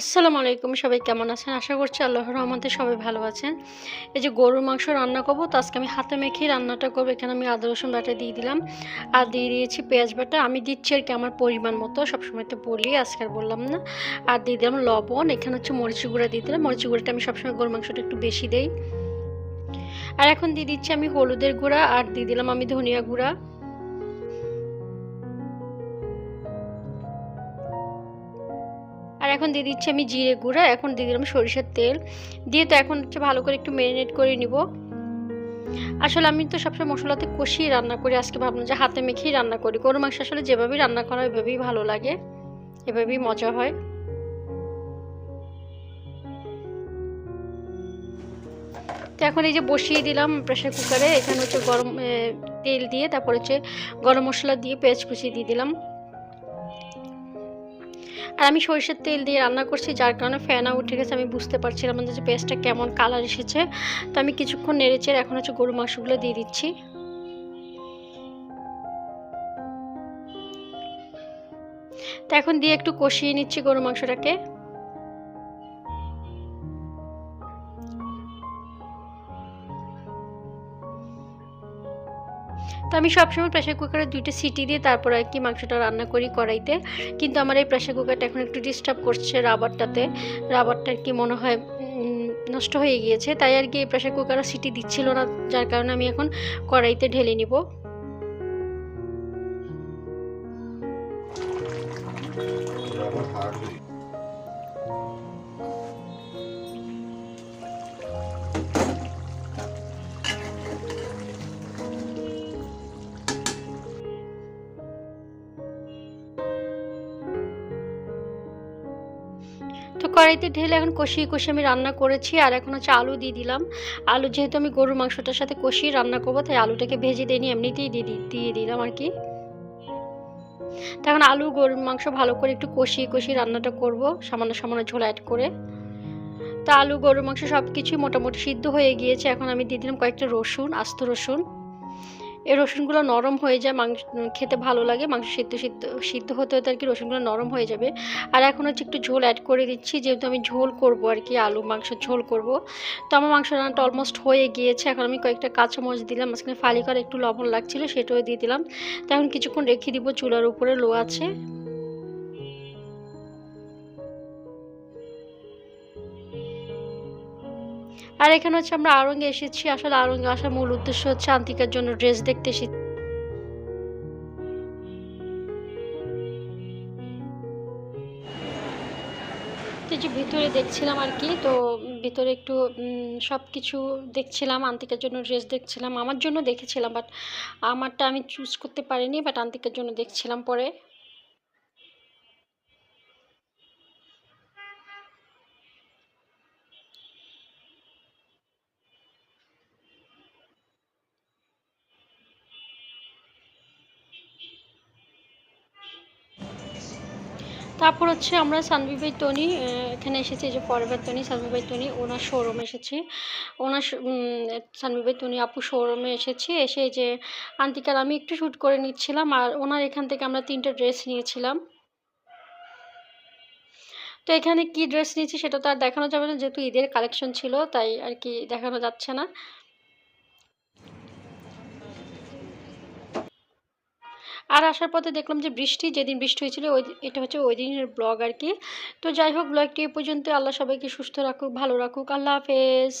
আসসালামু আলাইকুম, সবাই কেমন আছেন? আশা করছি আল্লাহর রহমতে সবাই ভালো আছেন। এই যে গরুর মাংস রান্না করব, তো আজকে আমি হাতে মেখে রান্নাটা করব। এখানে আমি আদা, রসুন বাটা দিয়ে দিলাম। আর দিয়ে দিয়েছি পেঁয়াজ বাটা। আমি দিচ্ছি আর কি আমার পরিমাণ মতো, সবসময় তো বলি, আজকে আর বললাম না। আর দিয়ে দিলাম লবণ, এখানে হচ্ছে মরিচি গুঁড়া দিয়ে দিলাম। মরিচি গুঁড়াটা আমি সবসময় গরুর মাংসটা একটু বেশি দেই। আর এখন দিয়ে দিচ্ছি আমি হলুদের গুঁড়া, আর দিয়ে দিলাম আমি ধনিয়া গুঁড়া। এখন দিয়ে দিচ্ছি আমি জিরে গুঁড়া, এখন দিয়ে দিলাম সরিষার তেল। দিয়ে তো এখন হচ্ছে ভালো করে একটু ম্যারিনেট করে নিব। আসলে আমি তো সবসময় মশলাতে কষিয়ে রান্না করি, আজকে ভাবলাম যে হাতে মেখেই রান্না করি। গরু মাংস আসলে যেভাবেই রান্না করা হয় এভাবেই ভালো লাগে, এভাবেই মজা হয়। তো এখন এই যে বসিয়ে দিলাম প্রেশার কুকারে এখানে হচ্ছে গরম তেল দিয়ে, তারপর হচ্ছে গরম মশলা দিয়ে পেঁয়াজ কুচিয়ে দিয়ে দিলাম। আর আমি সরিষার তেল দিয়ে রান্না করছি, যার কারণে ফ্যানা উঠে গেছে। আমি বুঝতে পারছিলাম যে পেস্টটা কেমন কালার এসেছে। তো আমি কিছুক্ষণ নেড়েছি এখন হচ্ছে গরু মাংসগুলো দিয়ে দিচ্ছি। তো এখন দিয়ে একটু কষিয়ে নিচ্ছি গরু মাংসটাকে। তো আমি সবসময় প্রেশার কুকারে দুইটা সিটি দিয়ে তারপর আর কি মাংসটা রান্না করি কড়াইতে। কিন্তু আমার এই প্রেশার কুকারটা এখন একটু ডিস্টার্ব করছে রাবারটাতে। রাবারটা আর কি মনে হয় নষ্ট হয়ে গিয়েছে। তাই আর কি এই প্রেশার কুকারে সিটি দিচ্ছিল না, যার কারণে আমি এখন কড়াইতে ঢেলে নিব। কড়াইতে ঢেলে এখন কষিয়ে কষিয়ে আমি রান্না করেছি, আর এখন হচ্ছে আলু দিয়ে দিলাম। আলু যেহেতু আমি গরুর মাংসটার সাথে কষিয়ে রান্না করব, তাই আলুটাকে ভেজে দিইনি এমনিতেই দিয়ে দিয়ে দিলাম আর কি। তখন আলু, গরুর মাংস ভালো করে একটু কষিয়ে কষিয়ে রান্নাটা করব, সামান্য সামান্য ঝোল অ্যাড করে। তা আলু, গরুর মাংস সব কিছুই মোটামুটি সিদ্ধ হয়ে গিয়েছে, এখন আমি দিয়ে দিলাম কয়েকটা রসুন, আস্ত রসুন। এই রসুনগুলো নরম হয়ে যায়, মাংস খেতে ভালো লাগে, মাংস সিদ্ধ সিদ্ধ সিদ্ধ হতে হতে আর কি রসুনগুলো নরম হয়ে যাবে। আর এখন হচ্ছে একটু ঝোল অ্যাড করে দিচ্ছি, যেহেতু আমি ঝোল করব আর কি, আলু মাংস ঝোল করব। তো আমার মাংস রান্নাটা অলমোস্ট হয়ে গিয়েছে, এখন আমি কয়েকটা কাঁচামরিচ দিলাম, মাঝখানে ফালি করে একটু লবণ লাগছিল, সেটাও দিয়ে দিলাম। তো এখন কিছুক্ষণ রেখে দিব, চুলার উপরে লো আছে। আর এখানে হচ্ছে আমরা আরঙ্গে এসেছি। আসলে আরঙ্গে আসার মূল উদ্দেশ্য হচ্ছে আন্তিকার জন্য ড্রেস দেখতে এসেছি যে ভিতরে দেখছিলাম আর কি, তো ভিতরে একটু সব কিছু দেখছিলাম আন্তিকার জন্য ড্রেস দেখছিলাম, আমার জন্য দেখেছিলাম বাট আমারটা আমি চুজ করতে পারিনি বাট আন্তিকার জন্য দেখছিলাম পরে। তারপর হচ্ছে আমরা সানবিবাই তনি এখানে এসেছি যে পরের তনি সানবিবাই তনি ওনার শোরুমে এসেছি। ওনার সানবিবাই তনি আপু শোরুমে এসেছি। এসে যে আন্তিকার আমি একটু শ্যুট করে নিচ্ছিলাম আর ওনার এখান থেকে আমরা তিনটা ড্রেস নিয়েছিলাম। তো এখানে কি ড্রেস নিয়েছি সেটা তো আর দেখানো যাবে না, যেহেতু ঈদের কালেকশন ছিল, তাই আর কি দেখানো যাচ্ছে না। আর আসার পথে দেখলাম যে বৃষ্টি, যেদিন বৃষ্টি হয়েছিল, ওই এটা হচ্ছে ওই দিনের ব্লগ আর কি। তো যাই হোক, ব্লগটি এ পর্যন্ত আল্লাহ সবাইকে সুস্থ রাখুক, ভালো রাখুক। আল্লাহ হাফেজ।